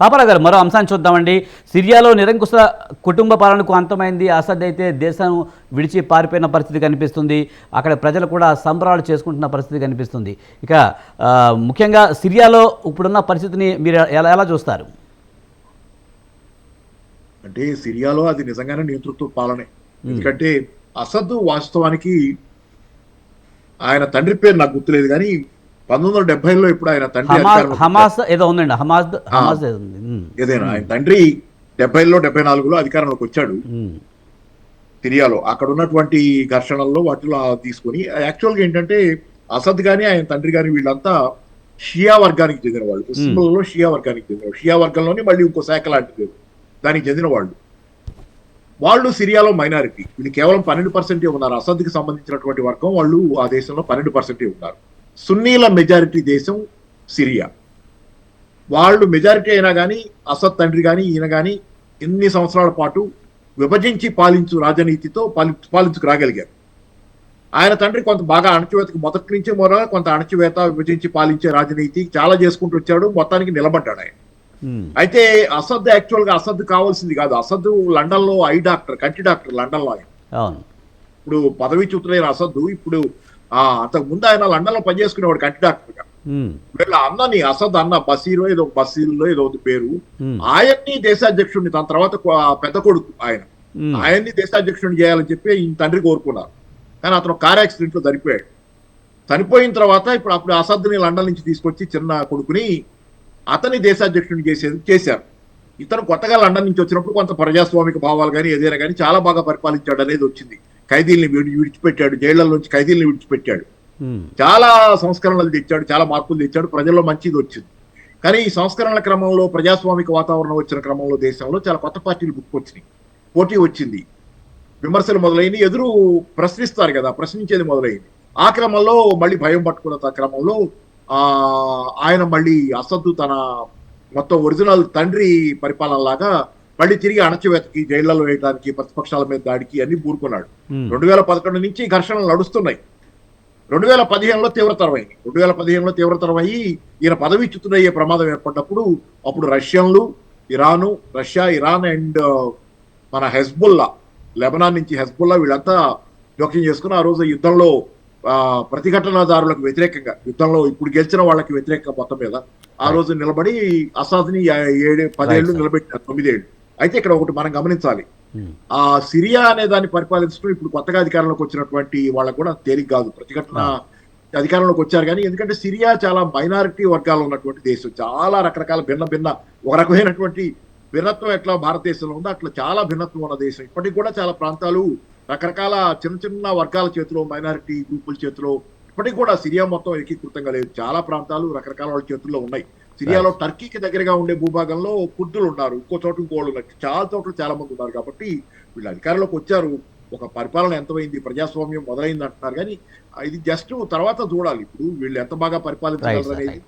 పాపరా గారు మరో అంశాన్ని చూద్దామండి. సిరియాలో నిరంకుశ కుటుంబ పాలనకు అంతమైంది. అసద్ అయితే దేశం విడిచి పారిపోయిన పరిస్థితి కనిపిస్తుంది. అక్కడ ప్రజలు కూడా సంబరాలు చేసుకుంటున్న పరిస్థితి కనిపిస్తుంది. ఇక ముఖ్యంగా సిరియాలో ఇప్పుడున్న పరిస్థితిని మీరు ఎలా ఎలా చూస్తారు? అంటే సిరియాలో అది నిజంగానే నేతృత్వ పాలనే. ఎందుకంటే అసద్ వాస్తవానికి ఆయన తండ్రి పేరు నాకు గుర్తులేదు కానీ పంతొమ్మిది వందల డెబ్బైలో ఇప్పుడు ఆయన తండ్రి హమాస్ ఏదో ఉందండి హమాస్. ఏదైనా ఆయన తండ్రి డెబ్బైలో డెబ్బై నాలుగులో అధికారంలోకి వచ్చాడు. సిరియాలో అక్కడ ఉన్నటువంటి ఘర్షణల్లో వాటిలో తీసుకొని యాక్చువల్గా ఏంటంటే అసద్ గాని ఆయన తండ్రి గాని వీళ్ళంతా షియా వర్గానికి చెందిన వాళ్ళు ముస్లింలలో షియా వర్గానికి చెందిన వాళ్ళు షియా వర్గంలోని మళ్ళీ ఇంకో శాఖ లాంటిది దానికి చెందిన వాళ్ళు వాళ్ళు సిరియాలో మైనారిటీ. వీళ్ళు కేవలం పన్నెండు పర్సెంటే ఉన్నారు. అసద్కి సంబంధించినటువంటి వర్గం వాళ్ళు ఆ దేశంలో పన్నెండు పర్సెంటే ఉన్నారు. సున్నీల మెజారిటీ దేశం సిరియా. వాళ్ళు మెజారిటీ అయినా కానీ అసద్ తండ్రి కానీ ఈయన కానీ ఎన్ని సంవత్సరాల పాటు విభజించి పాలించు రాజనీతితో పాలి పాలించుకు రాగలిగారు ఆయన తండ్రి కొంత బాగా అణచివేతకు మొదటి నుంచే మొదల కొంత అణచివేత విభజించి పాలించే రాజనీతి చాలా చేసుకుంటూ వచ్చాడు మొత్తానికి నిలబడ్డాడు ఆయన. అయితే అసద్ యాక్చువల్గా అసద్ కావాల్సింది కాదు అసద్ లండన్లో ఐ డాక్టర్ కంటి డాక్టర్ లండన్లో ఆయన ఇప్పుడు పదవి చ్యుతులైన అసద్ ఇప్పుడు ఆ అంతకు ముందు ఆయన లండన్లో పనిచేసుకునేవాడు కంటి డాక్టర్గా. ఉమ్, వీళ్ళ అన్నని అసద్ అన్న బసీరో ఏదో బసీర్లో ఏదో పేరు ఆయన్ని దేశాధ్యక్షుడిని తన తర్వాత పెద్ద కొడుకు ఆయన. ఆయన్ని దేశాధ్యక్షుడిని చేయాలని చెప్పి ఈ తండ్రి కోరుకున్నారు. కానీ అతను కార్ యాక్సిడెంట్లో చనిపోయాడు. చనిపోయిన తర్వాత ఇప్పుడు అప్పుడు అసద్ని లండన్ నుంచి తీసుకొచ్చి చిన్న కొడుకుని అతని దేశాధ్యక్షుడిని చేసేది చేశారు. ఇతను కొత్తగా లండన్ నుంచి వచ్చినప్పుడు కొంత ప్రజాస్వామిక భావాలు కానీ ఏదైనా కానీ చాలా బాగా పరిపాలించాడు అనేది వచ్చింది. ఖైదీల్ని విడి- విడిచిపెట్టాడు జైళ్ళ నుంచి ఖైదీల్ని విడిచిపెట్టాడు. చాలా సంస్కరణలు తెచ్చాడు చాలా మార్పులు తెచ్చాడు ప్రజల్లో మంచిది వచ్చింది. కానీ ఈ సంస్కరణల క్రమంలో ప్రజాస్వామిక వాతావరణం వచ్చిన క్రమంలో దేశంలో చాలా కొత్త పార్టీలు పుట్టుకొచ్చినాయి పోటీ వచ్చింది. విమర్శలు మొదలైనవి ఎదురు ప్రశ్నిస్తారు కదా ప్రశ్నించేది మొదలైంది. ఆ క్రమంలో మళ్ళీ భయం పట్టుకున్న క్రమంలో ఆ ఆయన మళ్ళీ అసద్దు తన మొత్తం ఒరిజినల్ తండ్రి పరిపాలన లాగా మళ్ళీ తిరిగి అణచివేతకి జైళ్ళలో వేయడానికి ప్రతిపక్షాల మీద దాడికి అన్ని పూరుకున్నాడు ఉమ్, రెండు వేల పదకొండు నుంచి ఘర్షణలు నడుస్తున్నాయి. రెండు వేల పదిహేనులో తీవ్రతరమైంది రెండు వేల పదిహేనులో తీవ్రతరమయ్యి ఈయన పదవిచ్యుతుడయ్యే ప్రమాదం ఏర్పడినప్పుడు అప్పుడు రష్యన్లు ఇరాను రష్యా ఇరాన్ అండ్ మన హెజ్బుల్లా లెబనాన్ నుంచి హెజ్బుల్లా వీళ్ళంతా జోక్యం చేసుకుని ఆ రోజు యుద్ధంలో ఆ, ప్రతిఘటనదారులకు వ్యతిరేకంగా యుద్ధంలో ఇప్పుడు గెలిచిన వాళ్ళకి వ్యతిరేకంగా మొత్తం మీద ఆ రోజు నిలబడి అసాద్ని ఏడు sir. నిలబెట్టారు తొమ్మిదేళ్ళు అయితే ఇక్కడ ఒకటి మనం గమనించాలి. ఆ సిరియా అనే దాన్ని పరిపాలించడం ఇప్పుడు కొత్తగా అధికారంలోకి వచ్చినటువంటి వాళ్ళకు కూడా తేలిక కాదు. ప్రతిఘటన అధికారంలోకి వచ్చారు కానీ ఎందుకంటే సిరియా చాలా మైనారిటీ వర్గాలు ఉన్నటువంటి దేశం. చాలా రకరకాల భిన్న భిన్న ఒక రకమైనటువంటి భిన్నత్వం ఎట్లా భారతదేశంలో ఉందో అట్లా చాలా భిన్నత్వం ఉన్న దేశం. ఇప్పటికి కూడా చాలా ప్రాంతాలు రకరకాల చిన్న చిన్న వర్గాల చేతిలో మైనారిటీ గ్రూపుల చేతిలో ఇప్పటికి కూడా సిరియా మొత్తం ఏకీకృతంగా లేదు. చాలా ప్రాంతాలు రకరకాల వాళ్ళ చేతుల్లో ఉన్నాయి. సిరియాలో టర్కీకి దగ్గరగా ఉండే భూభాగంలో కుర్దులు ఉన్నారు ఇంకో చోట ఇంకోళ్ళు ఉన్నారు. చాలా చోట్ల చాలా మంది ఉన్నారు కాబట్టి వీళ్ళు అధికారంలోకి వచ్చారు. ఒక పరిపాలన ఎంతమైంది? ప్రజాస్వామ్యం మొదలైంది అంటున్నారు. కానీ ఇది జస్ట్ తర్వాత చూడాలి. ఇప్పుడు వీళ్ళు ఎంత బాగా పరిపాలించగలరు అనేది.